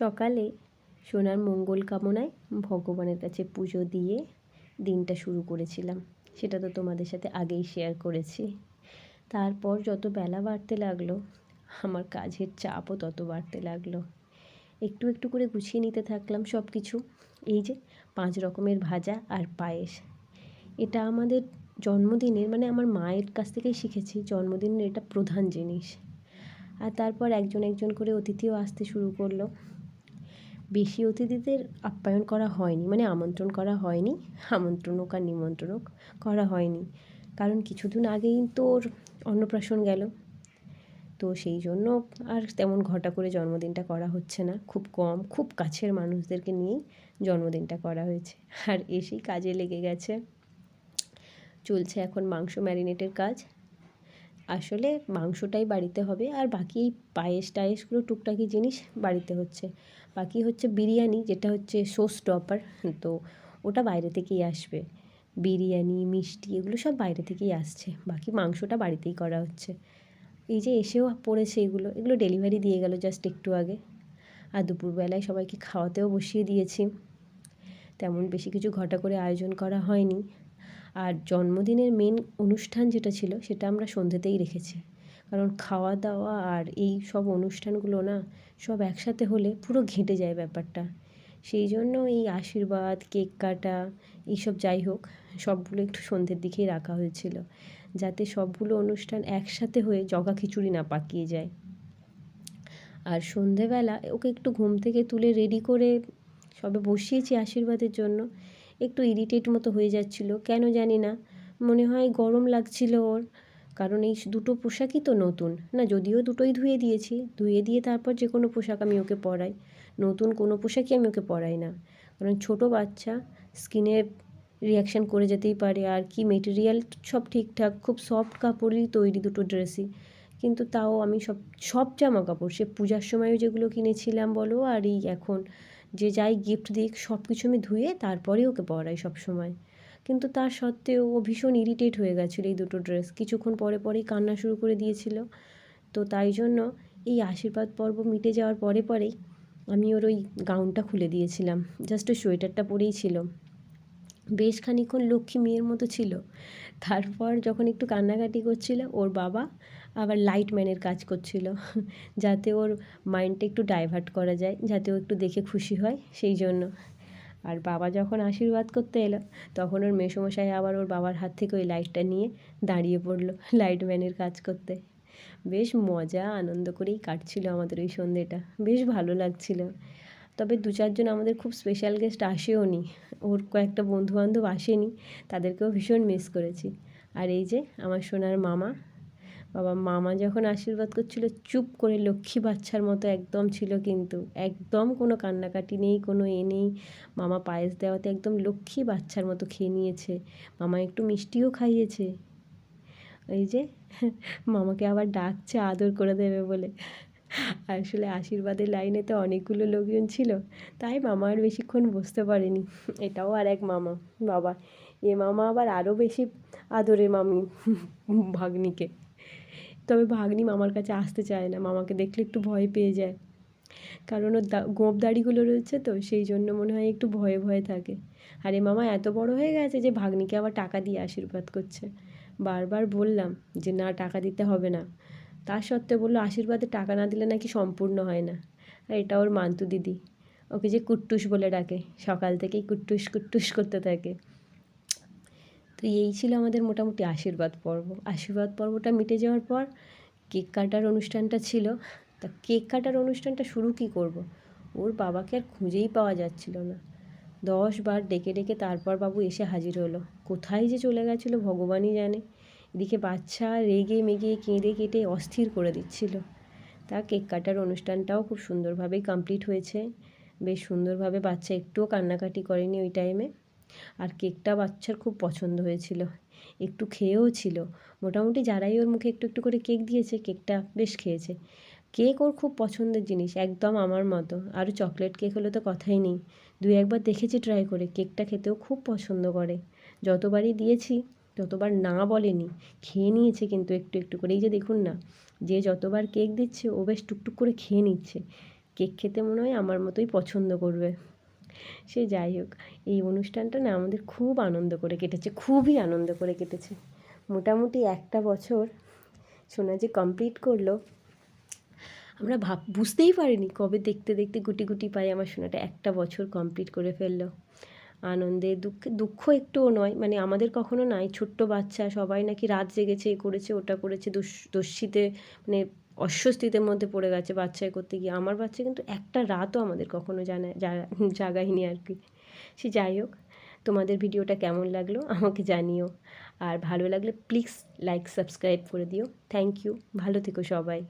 সকালে সোনার মঙ্গল কামনায় ভগবানের কাছে পুজো দিয়ে দিনটা শুরু করেছিলাম। সেটা তো তোমাদের সাথে আগেই শেয়ার করেছি। তারপর যত বেলা বাড়তে লাগল, আমার কাজের চাপও তত বাড়তে লাগল। একটু একটু করে গুছিয়ে নিতে থাকলাম সব কিছু এই যে পাঁচ রকমের ভাজা আর পায়েস। এটা আমাদের জন্মদিনের মানে আমার মায়ের কাছ থেকেই শিখেছি, জন্মদিনের এটা প্রধান জিনিস। আর তারপর একজন একজন করে অতিথিও আসতে শুরু করল। বেশি অতিথিদের আপ্যায়ন করা হয়নি মানে আমন্ত্রণ করা হয়নি, আমন্ত্রণ হোক আর নিমন্ত্রণ হোক, করা হয়নি। কারণ কিছুদিন আগেই তো ওর অন্নপ্রাশন গেল। তো সেই জন্য আর তেমন ঘটা করে জন্মদিনটা করা হচ্ছে না। খুব কম, খুব কাছের মানুষদেরকে নিয়েই জন্মদিনটা করা হয়েছে। আর এসেই কাজে লেগে গেছে। চলছে এখন মাংস ম্যারিনেটের কাজ। আসলে মাংসটাই বাড়িতে হবে আর বাকি পায়েস টায়েসগুলো টুকটাকি জিনিস বাড়িতে হচ্ছে। বাকি হচ্ছে বিরিয়ানি, যেটা হচ্ছে শো স্টপার তো ওটা বাইরে থেকেই আসবে। বিরিয়ানি, মিষ্টি এগুলো সব বাইরে থেকেই আসছে। বাকি মাংসটা বাড়িতেই করা হচ্ছে। এই যে এসেও পড়েছে এগুলো এগুলো ডেলিভারি দিয়ে গেল জাস্ট একটু আগে। আর দুপুরবেলায় সবাইকে খাওয়াতেও বসিয়ে দিয়েছি। তেমন বেশি কিছু ঘটা করে আয়োজন করা হয়নি। আর জন্মদিনের মেন অনুষ্ঠান যেটা ছিল, সেটা আমরা সন্ধ্যেতেই রেখেছি। কারণ খাওয়া দাওয়া আর এই সব অনুষ্ঠানগুলো না, সব একসাথে হলে পুরো ঘেঁটে যায় ব্যাপারটা। সেই জন্য এই আশীর্বাদ, কেক কাটা, এইসব যাই হোক, সবগুলো একটু সন্ধ্যের দিকেই রাখা হয়েছিল। যাতে সবগুলো অনুষ্ঠান একসাথে হয়ে জগা খিচুড়ি না পাকিয়ে যায়। আর সন্ধেবেলা ওকে একটু ঘুম থেকে তুলে রেডি করে সবে বসিয়েছি আশীর্বাদের জন্য। একটু ইরিটেট মতো হয়ে যাচ্ছিল, কেন জানি না। মনে হয় গরম লাগছিল ওর, কারণ এই দুটো পোশাকই তো নতুন। না, যদিও দুটোই ধুয়ে দিয়েছি, ধুয়ে দিয়ে তারপর যে কোনো পোশাক আমি ওকে পরাই। নতুন কোনো পোশাকই আমি ওকে পরাই না। কারণ ছোটো বাচ্চা স্কিনে রিয়াকশান করে যেতেই পারে, আর কি মেটেরিয়াল সব ঠিকঠাক, খুব সফট কাপড়ই তৈরি দুটো ড্রেসই কিন্তু তাও আমি সব সব জামা কাপড় সে পূজার সময়ও যেগুলো কিনেছিলাম বলো, আর এই এখন যে যাই গিফট দিক সব কিছু আমি ধুয়ে তারপরে ওকে পরাই সব সময় কিন্তু তার সত্ত্বেও ও ভীষণ ইরিটেট হয়ে গেছিল এই দুটো ড্রেস কিছুক্ষণ পরে পরেই কান্না শুরু করে দিয়েছিল। তো তাই জন্য এই আশীর্বাদ পর্ব মিটে যাওয়ার পরে পরেই আমি ওর ওই গাউনটা খুলে দিয়েছিলাম। জাস্ট ওই সোয়েটারটা পরেই ছিল। বেশ খানিক্ষণ লক্ষ্মী মেয়ের মতো ছিল। তারপর যখন একটু কান্নাকাটি করছিল, ওর বাবা আবার লাইটম্যানের কাজ করছিল। যাতে ওর মাইন্ডটা একটু ডাইভার্ট করা যায়, যাতে ও একটু দেখে খুশি হয়, সেই জন্য। আর বাবা যখন আশীর্বাদ করতে এলো, তখন ওর মেসোমশাই আবার ওর বাবার হাত থেকে ওই লাইটটা নিয়ে দাঁড়িয়ে পড়ল লাইটম্যানের কাজ করতে। বেশ মজা, আনন্দ করেই কাটছিল আমাদের ওই সন্ধেটা। বেশ ভালো লাগছিল। তবে দু চারজন আমাদের খুব স্পেশাল গেস্ট আসেও নি। ওর কয়েকটা বন্ধুবান্ধব আসেনি, তাদেরকেও ভীষণ মিস করেছি। আর এই যে আমার সোনার মামা বাবা মামা যখন আশীর্বাদ করছিল, চুপ করে লক্ষ্মী বাচ্চার মতো একদম ছিল কিন্তু। একদম কোনো কান্নাকাটি নেই, কোনো এ নেই। মামা পায়েস দেওয়াতে একদম লক্ষ্মী বাচ্চার মতো খেয়ে নিয়েছে। মামা একটু মিষ্টিও খাইয়েছে। এই যে, মামাকে আবার ডাকছে, আদর করে দেবে বলে। আসলে আশীর্বাদের লাইনে তো অনেকগুলো লোকজন ছিল, তাই মামা আর বেশিক্ষণ বসতে পারেনি। এটাও আর এক মামা। বাবা, এ মামা আবার আরও বেশি আদরে মামি, ভাগ্নিকে। তবে ভাগ্নি মামার কাছে আসতে চায় না। মামাকে দেখলে একটু ভয় পেয়ে যায়। কারণ ওর গোঁপ দাড়িগুলো রয়েছে তো, সেই জন্য মনে হয় একটু ভয়ে ভয়ে থাকে। আর এ মামা, এত বড় হয়ে গেছে যে ভাগ্নিকে আবার টাকা দিয়ে আশীর্বাদ করছে। বারবার বললাম যে, না, টাকা দিতে হবে না। তার সত্ত্বেও বলল, আশীর্বাদে টাকা না দিলে নাকি সম্পূর্ণ হয় না। আর এটা ওর মান্তু দিদি। ওকে যে কুট্টুস বলে ডাকে, সকাল থেকেই কুট্টুস কুট্টুস করতে থাকে। তো এই ছিল আমাদের মোটামুটি আশীর্বাদ পর্ব। আশীর্বাদ পর্বটা মিটে যাওয়ার পর কেক কাটার অনুষ্ঠানটা ছিল। তা কেক কাটার অনুষ্ঠানটা শুরু কী করব। ওর বাবাকে আর খুঁজেই পাওয়া যাচ্ছিল না। দশ বার ডেকে ডেকে তারপর বাবু এসে হাজির হলো। কোথায় যে চলে গেছিল ভগবানই জানে। এদিকে বাচ্চা রেগে মেগে কেঁদে কেটে অস্থির করে দিচ্ছিল। তা কেক কাটার অনুষ্ঠানটাও খুব সুন্দরভাবেই কমপ্লিট হয়েছে। বেশ সুন্দরভাবে বাচ্চা একটুও কান্নাকাটি করেনি ওই টাইমে আর কেকটা বাচ্চার খুব পছন্দ হয়েছিল। একটু খেয়েও ছিল। মোটামুটি যারাই ওর মুখে একটু একটু করে কেক দিয়েছে, কেকটা বেশ খেয়েছে। কেক ওর খুব পছন্দের জিনিস, একদম আমার মতো। আরও চকলেট কেক হলে তো কথাই নেই। দুই একবার দেখেছি ট্রাই করে, কেকটা খেতেও খুব পছন্দ করে। যতবারই দিয়েছি যতবার না বলেনি। খেয়ে নিয়েছে কিন্তু একটু একটু করে। এই যে দেখুন না, যে যতবার কেক দিচ্ছে, ও বেশ টুকটুক করে খেয়ে নিচ্ছে। কেক খেতে মনে হয় আমার মতোই পছন্দ করবে। সে যাই হোক, এই অনুষ্ঠানটা না আমাদের খুব আনন্দ করে কেটেছে, খুবই আনন্দ করে কেটেছে। মোটামুটি একটা বছর সোনা যে কমপ্লিট করল, আমরা ভাব বুঝতেই পারিনি কবে দেখতে দেখতে গুটি গুটি পাই আমার সোনাটা একটা বছর কমপ্লিট করে ফেলল। আনন্দে দুঃখ দুঃখ একটুও নয় মানে আমাদের কখনো নাই, ছোট্ট বাচ্চা, সবাই নাকি রাত জেগেছে, এ করেছে, ওটা করেছে দস্যিতে মানে অস্বস্তিতে মধ্যে পড়ে গেছে বাচ্চায় করতে গিয়ে। আমার বাচ্চা কিন্তু একটা রাতও আমাদের কখনো জানা জাগায়নি আর কি। সে যাই হোক, তোমাদের ভিডিওটা কেমন লাগল আমাকে জানিও। আর ভালো লাগলে প্লিজ লাইক সাবস্ক্রাইব করে দিও। থ্যাংক ইউ ভালো থেকো সবাই।